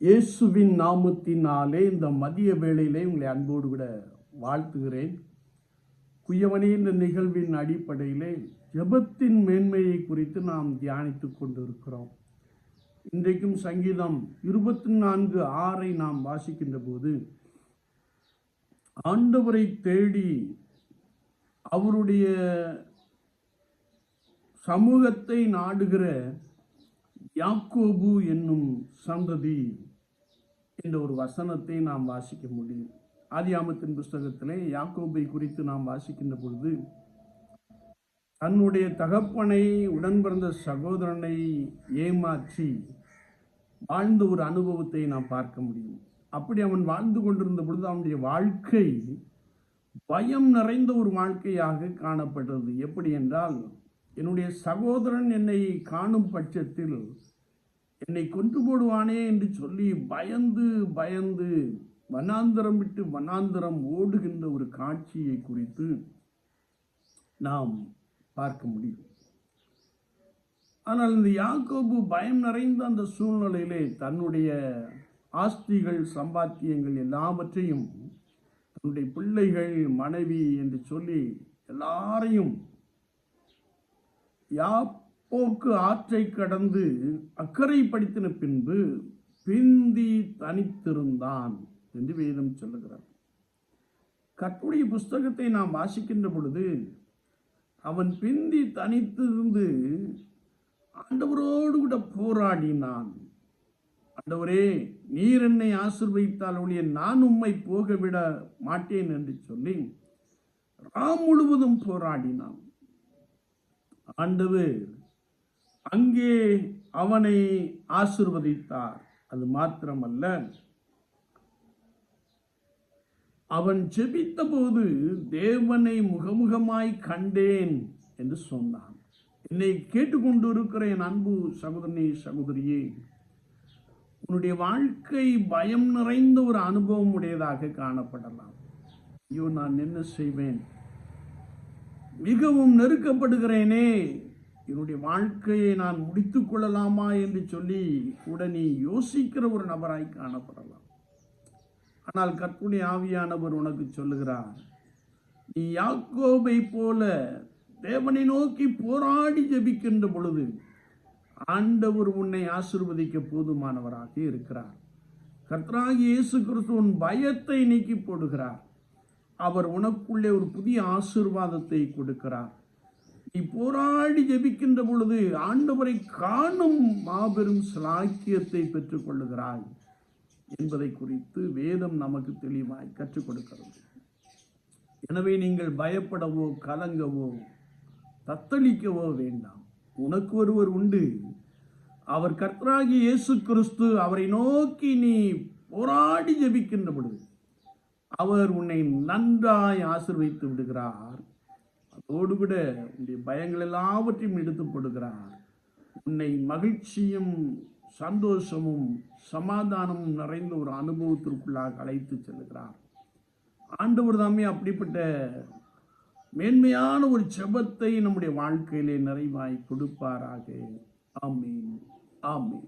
இயேசுவின் நாமத்தினாலே இந்த மதிய வேளையிலே உங்களை அன்போடு கூட வாழ்த்துகிறேன். குயவனே இந்த நிகழ்வின் அடிப்படையிலே ஜெபத்தின் மேன்மையை குறித்து நாம் தியானித்து கொண்டிருக்கிறோம். இன்றைக்கும் சங்கீதம் இருபத்தி நான்கு ஆறை நாம் வாசிக்கின்ற போது ஆண்டவரை தேடி அவருடைய சமூகத்தை நாடுகிற யாக்கோபு என்னும் சந்ததி என்ற ஒரு வசனத்தை நாம் வாசிக்க முடியும். ஆதியாமத்தின் புஸ்தகத்திலே யாக்கோபை குறித்து நாம் வாசிக்கின்ற பொழுது தன்னுடைய தகப்பனை உடன் பிறந்த சகோதரனை ஏமாற்றி வாழ்ந்த ஒரு அனுபவத்தை நாம் பார்க்க முடியும். அப்படி அவன் வாழ்ந்து கொண்டிருந்த பொழுது அவனுடைய வாழ்க்கை பயம் நிறைந்த ஒரு வாழ்க்கையாக காணப்பட்டது. எப்படி என்றால் என்னுடைய சகோதரன் என்னை காணும் பட்சத்தில் என்னை கொன்று போடுவானே என்று சொல்லி பயந்து பயந்து வனாந்தரம் விட்டு வனாந்தரம் ஓடுகின்ற ஒரு காட்சியை குறித்து நாம் பார்க்க முடியும். ஆனால் இந்த யாக்கோபு பயம் நிறைந்த அந்த சூழ்நிலையிலே தன்னுடைய ஆஸ்திகள் சம்பாத்தியங்கள் எல்லாவற்றையும் தன்னுடைய பிள்ளைகள் மனைவி என்று சொல்லி எல்லாரையும் யாப்போக்கு ஆற்றை கடந்து அக்கறை படித்தின பின்பு பிந்தி தனித்திருந்தான் என்று வேதம் சொல்லுகிறார். கர்த்தருடைய புஸ்தகத்தை நாம் வாசிக்கின்ற பொழுது அவன் பிந்தி தனித்திருந்து ஆண்டவரோடு கூட போராடினான். ஆண்டவரே நீர் என்னை ஆசிர்வதித்தால் ஒழிய நான் உம்மை போக விட மாட்டேன் என்று சொல்லி ராம் முழுவதும் போராடினான். ஆண்டவர் அங்கே அவனை ஆசிர்வதித்தார். அது மாத்திரமல்ல அவன் ஜெபித்த போது தேவனை முகமுகமாய் கண்டேன் என்று சொன்னான். என்னை கேட்டுக்கொண்டு இருக்கிற அன்பு சகோதரனே சகோதரியே உன்னுடைய வாழ்க்கை பயம் நிறைந்த ஒரு அனுபவம் உடையதாக காணப்படலாம். ஐயோ நான் என்ன செய்வேன்? மிகவும் நெருக்கப்படுகிறேனே. என்னுடைய வாழ்க்கையை நான் முடித்து கொள்ளலாமா என்று சொல்லி உடனே யோசிக்கிற ஒரு நபராய் காணப்படலாம். ஆனால் கற்புணி ஆவியானவர் உனக்கு சொல்லுகிறார் நீ யாக்கோபை போல தேவனை நோக்கி போராடி ஜெபிக்கின்ற பொழுது ஆண்டவர் உன்னை ஆசிர்வதிக்க போதுமானவராக இருக்கிறார். கர்த்தராகி இயேசு கிறிஸ்துவின் பயத்தை நீக்கி போடுகிறார். அவர் உனக்குள்ளே ஒரு புதிய ஆசிர்வாதத்தை கொடுக்கிறார். நீ போராடி ஜெபிக்கின்ற பொழுது ஆண்டவரை காணும் மாபெரும் சிலாக்கியத்தை பெற்றுக்கொள்ளுகிறாய் என்பதை குறித்து வேதம் நமக்கு தெளிவாய் கற்றுக் கொடுக்கிறது. எனவே நீங்கள் பயப்படவோ கலங்கவோ தத்தளிக்கவோ வேண்டாம். உனக்கு ஒருவர் உண்டு. அவர் கர்த்தராகி இயேசு கிறிஸ்து அவரை நோக்கி நீ போராடி ஜெபிக்கின்ற பொழுது அவர் உன்னை நன்றாய் ஆசிர்வதித்து விடுகிறார். அதோடு கூட உன்னுடைய பயங்கள் எல்லாவற்றையும் எடுத்து போடுகிறார். உன்னை மகிழ்ச்சியும் சந்தோஷமும் சமாதானமும் நிறைந்த ஒரு அனுபவத்திற்குள்ளாக அழைத்து செல்கிறார். ஆண்டவர் தாமே அப்படிப்பட்ட மேன்மையான ஒரு செபத்தை நம்முடைய வாழ்க்கையிலே நிறைவாய் கொடுப்பாராக. ஆமீன். ஆமீன்.